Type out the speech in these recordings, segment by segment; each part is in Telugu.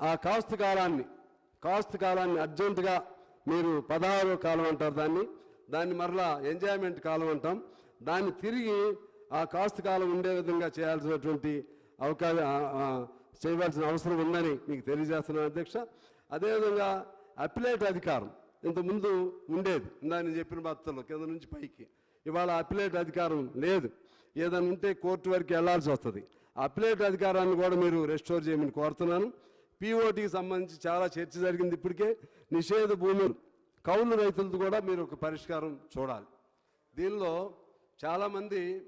ఆ కాస్తు కాలాన్ని కాస్తు కాలాన్ని అర్జెంటుగా మీరు పదహారో కాలం అంటారు దాన్ని. దాన్ని మరలా ఎంజాయ్మెంట్ కాలం అంటాం. దాన్ని తిరిగి ఆ కాస్తు కాలం ఉండే విధంగా చేయాల్సినటువంటి అవకాశం చేయవలసిన అవసరం ఉందని మీకు తెలియజేస్తున్నాను అధ్యక్ష. అదేవిధంగా అప్లేట్ అధికారం ఇంతకుముందు ఉండేది. ఇందాక నేను చెప్పిన బాధ్యతలో కింద నుంచి పైకి. ఇవాళ అప్లేట్ అధికారం లేదు. ఏదైనా ఉంటే కోర్టు వరకు వెళ్ళాల్సి వస్తుంది. అప్లేట్ అధికారాన్ని కూడా మీరు రెస్టోర్ చేయమని కోరుతున్నాను. పీఓటీకి సంబంధించి చాలా చర్చ జరిగింది ఇప్పటికే. నిషేధ భూములు కౌలు రైతులతో కూడా మీరు ఒక పరిష్కారం చూడాలి. దీనిలో చాలామంది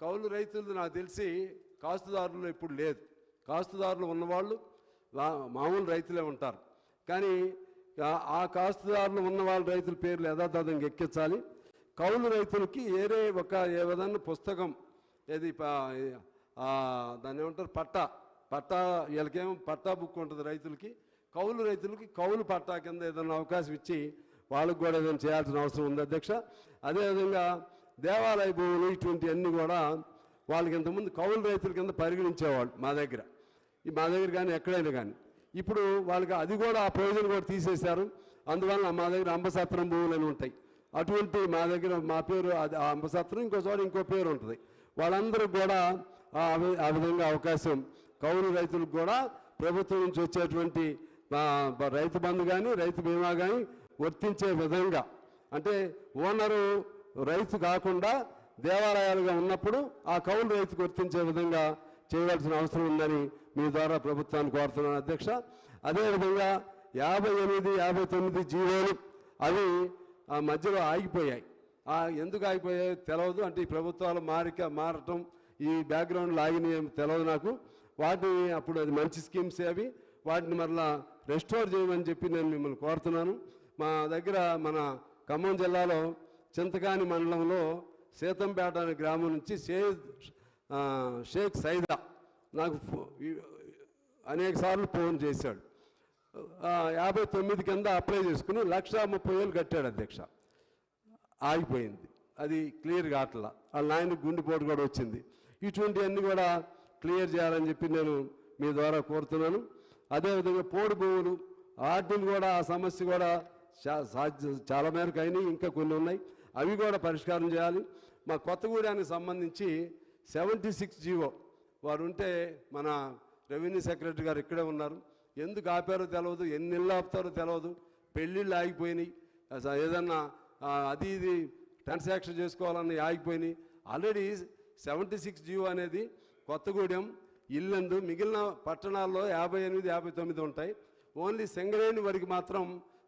కౌలు రైతులు నాకు తెలిసి కాస్తుదారులు ఇప్పుడు లేదు. కాస్తుదారులు ఉన్నవాళ్ళు మామూలు రైతులే ఉంటారు. కానీ ఆ- కాస్తుదారులు ఉన్న వాళ్ళ రైతుల పేర్లు యథాతథంగా ఎక్కించాలి. కౌలు రైతులకి ఏరే ఒక ఏ విధంగా పుస్తకం ఏది దాన్ని ఏమంటారు? పట్టా పట్టా వీళ్ళకేమో పట్టా బుక్ ఉంటుంది రైతులకి కౌలు రైతులకి కౌలు పట్టా కింద ఏదైనా అవకాశం ఇచ్చి వాళ్ళకు కూడా ఏదైనా చేయాల్సిన అవసరం ఉంది అధ్యక్ష. అదేవిధంగా దేవాలయ భూములు ఇటువంటి అన్నీ కూడా వాళ్ళకి ఇంతకుముందు కౌలు రైతుల కింద పరిగణించేవాళ్ళు మా దగ్గర. ఈ మా దగ్గర కానీ ఎక్కడైనా కానీ. ఇప్పుడు వాళ్ళకి అది కూడా ఆ ప్రయోజనం కూడా తీసేశారు. అందువల్ల మా దగ్గర అంబసత్రం భూములు ఉంటాయి. అటువంటి మా దగ్గర మా పేరు అది అంబసత్రం ఇంకో చోట ఇంకో పేరు ఉంటుంది. వాళ్ళందరూ కూడా ఆ విధంగా అవకాశం కౌలు రైతులకు కూడా ప్రభుత్వం నుంచి వచ్చేటువంటి రైతు బంధు కానీ రైతు బీమా కానీ వర్తించే విధంగా. అంటే ఓనరు రైతు కాకుండా దేవాలయాలుగా ఉన్నప్పుడు ఆ కౌలు రైతుకు వర్తించే విధంగా చేయవలసిన అవసరం ఉందని మీ ద్వారా ప్రభుత్వాన్ని కోరుతున్నాను అధ్యక్ష. అదేవిధంగా యాభై ఎనిమిది యాభై తొమ్మిది జీవోలు అవి ఆ మధ్యలో ఆగిపోయాయి. ఆ ఎందుకు ఆగిపోయాయో తెలియదు అంటే ఈ ప్రభుత్వాలు మారిక మారటం ఈ బ్యాక్గ్రౌండ్ లాగిన తెలియదు నాకు. వాటిని అప్పుడు అది మంచి స్కీమ్స్ అవి. వాటిని మరలా రెస్టోర్ చేయమని చెప్పి నేను మిమ్మల్ని కోరుతున్నాను. మా దగ్గర మన ఖమ్మం జిల్లాలో చింతకాని మండలంలో సీతంపేట అనే గ్రామం నుంచి షే షేక్ సైదా నాకు అనేక సార్లు ఫోన్ చేశాడు. యాభై తొమ్మిది కింద అప్లై చేసుకుని లక్ష ముప్పై వేలు కట్టాడు అధ్యక్ష. ఆగిపోయింది. అది క్లియర్ కావట్లా వాళ్ళ నాయన గుండెపోటు కూడా వచ్చింది. ఇటువంటివన్నీ కూడా క్లియర్ చేయాలని చెప్పి నేను మీ ద్వారా కోరుతున్నాను. అదేవిధంగా పోడు భూములు వాటిని కూడా ఆ సమస్య కూడా సాధ్య చాలా మేరకు అయినాయి ఇంకా కొన్ని ఉన్నాయి. అవి కూడా పరిష్కారం చేయాలి. మా కొత్తగూడానికి సంబంధించి సెవెంటీ సిక్స్ జీవో వారు ఉంటే మన రెవెన్యూ సెక్రటరీ గారు ఇక్కడే ఉన్నారు. ఎందుకు ఆపారో తెలియదు ఎన్ని నెలలు ఆపుతారో తెలియదు పెళ్ళిళ్ళు ఆగిపోయినాయి. ఏదన్నా అది ఇది ట్రాన్సాక్షన్ చేసుకోవాలని ఆగిపోయినాయి. ఆల్రెడీ సెవెంటీ సిక్స్ జీవో అనేది కొత్తగూడెం ఇల్లందు మిగిలిన పట్టణాల్లో యాభై ఎనిమిది యాభై తొమ్మిది ఉంటాయి. ఓన్లీ సింగరేణి వరకు మాత్రం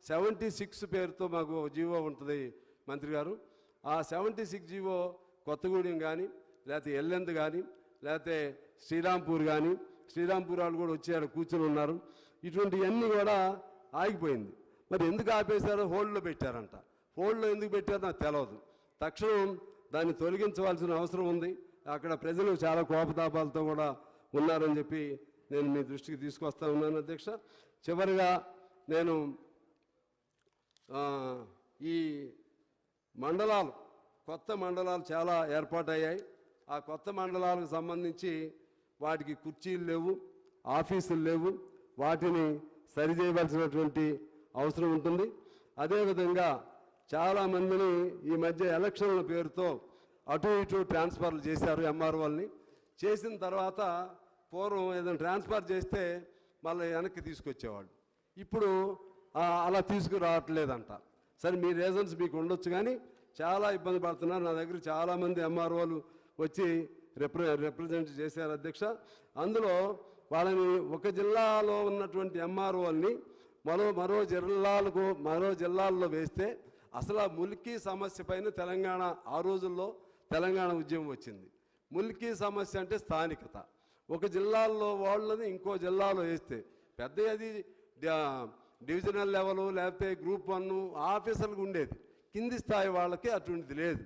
సెవెంటీ సిక్స్ పేరుతో మాకు జీవో ఉంటుంది మంత్రి గారు. ఆ సెవెంటీ సిక్స్ జీవో కొత్తగూడెం కానీ లేకపోతే ఎల్లెందు కానీ లేకపోతే శ్రీరాంపూర్ కానీ శ్రీరాంపూర్ వాళ్ళు కూడా వచ్చి కూర్చొని ఉన్నారు. ఇటువంటివన్నీ కూడా ఆగిపోయింది. మరి ఎందుకు ఆపేశారో హోల్డ్లో పెట్టారంట. హోల్డ్లో ఎందుకు పెట్టారో నాకు తెలియదు తక్షణం దాన్ని తొలగించవలసిన అవసరం ఉంది. అక్కడ ప్రజలు చాలా కోపతాపాలతో కూడా ఉన్నారని చెప్పి నేను మీ దృష్టికి తీసుకొస్తా ఉన్నాను అధ్యక్ష. చివరిగా నేను ఈ మండలాలు కొత్త మండలాలు చాలా ఏర్పాటయ్యాయి. ఆ కొత్త మండలాలకు సంబంధించి వాటికి కుర్చీలు లేవు ఆఫీసులు లేవు. వాటిని సరిచేయవలసినటువంటి అవసరం ఉంటుంది. అదేవిధంగా చాలామందిని ఈ మధ్య ఎలక్షన్ల పేరుతో అటు ఇటు ట్రాన్స్ఫర్లు చేశారు ఎంఆర్ఓల్ని చేసిన తర్వాత పూర్వం ఏదైనా ట్రాన్స్ఫర్ చేస్తే మళ్ళీ వెనక్కి తీసుకొచ్చేవాడు. ఇప్పుడు అలా తీసుకురావట్లేదంట. సరే మీ రీజన్స్ మీకు ఉండొచ్చు కానీ చాలా ఇబ్బంది పడుతున్నారు. నా దగ్గర చాలామంది ఎంఆర్ఓలు వచ్చి రిప్ర రిప్రజెంట్ చేశారు అధ్యక్ష. అందులో వాళ్ళని ఒక జిల్లాలో ఉన్నటువంటి ఎంఆర్ఓల్ని మరో మరో జిల్లాలకు మరో జిల్లాల్లో వేస్తే అసలు ఆ ములికి సమస్య పైన తెలంగాణ ఆ రోజుల్లో తెలంగాణ ఉద్యమం వచ్చింది. ముల్కీ సమస్య అంటే స్థానికత. ఒక జిల్లాల్లో వాళ్ళని ఇంకో జిల్లాలో వేస్తే పెద్ద అది డివిజనల్ లెవెల్ లేకపోతే గ్రూప్ వన్ ఆఫీసర్లకు ఉండేది. కింది స్థాయి వాళ్ళకి అటువంటిది లేదు.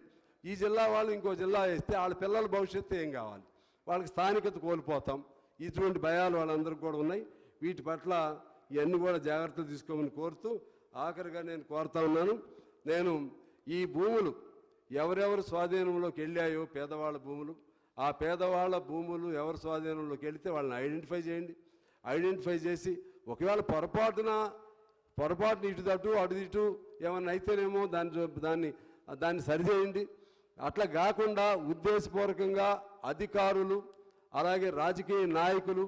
ఈ జిల్లా వాళ్ళు ఇంకో జిల్లా వేస్తే వాళ్ళ పిల్లల భవిష్యత్తు ఏం కావాలి? వాళ్ళకి స్థానికత కోల్పోతాం. ఇటువంటి భయాలు వాళ్ళందరికీ కూడా ఉన్నాయి. వీటి పట్ల ఇవన్నీ కూడా జాగ్రత్తలు తీసుకోమని కోరుతూ ఆఖరిగా నేను కోరుతా ఉన్నాను. నేను ఈ భూములు ఎవరెవరు స్వాధీనంలోకి వెళ్ళాయో పేదవాళ్ళ భూములు ఆ పేదవాళ్ళ భూములు ఎవరి స్వాధీనంలోకి వెళితే వాళ్ళని ఐడెంటిఫై చేయండి. ఐడెంటిఫై చేసి ఒకవేళ పొరపాటున పొరపాటున ఇటు తట్టు అటు ఇటు ఏమన్నా అయితేనేమో దాన్ని దాన్ని దాన్ని సరిచేయండి. అట్లా కాకుండా ఉద్దేశపూర్వకంగా అధికారులు అలాగే రాజకీయ నాయకులు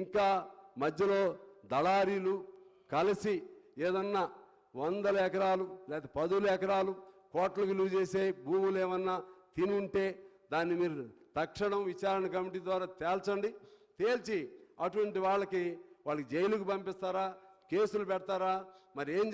ఇంకా మధ్యలో దళారీలు కలిసి ఏదన్నా వందల ఎకరాలు లేదా పదుల ఎకరాలు కోట్లు విలువ చేసే భూములు ఏమన్నా తిని ఉంటే దాన్ని మీరు తక్షణం విచారణ కమిటీ ద్వారా తేల్చండి. తేల్చి అటువంటి వాళ్ళకి వాళ్ళకి జైలుకు పంపిస్తారా? కేసులు పెడతారా? మరి ఏం